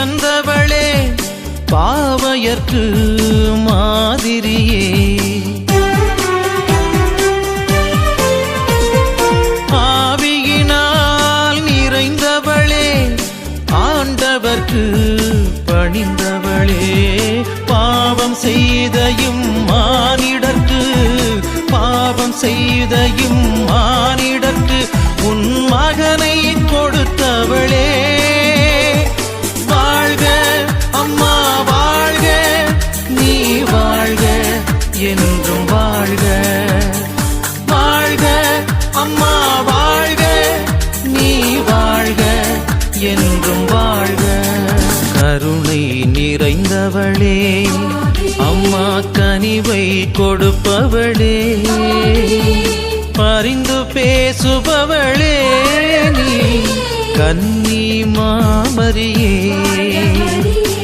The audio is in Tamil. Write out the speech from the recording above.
பிறந்தவளே பாவையற்கு மாதிரியே. ஆவியினால் நிறைந்தவளே ஆண்டவர்க்கு பணிந்தவளே. பாவம் செய்தையும் மானிடர்க்கு பாவம் செய்தையும் என்றும் வாழ்க. வாழ்க அம்மா வாழ்க. நீ வாழ்க என்றும் வாழ்க. கருணை நிறைந்தவளே அம்மா கனிவை கொடுப்பவளே. பரிந்து பேசுபவளே நீ கன்னி மாமரியே.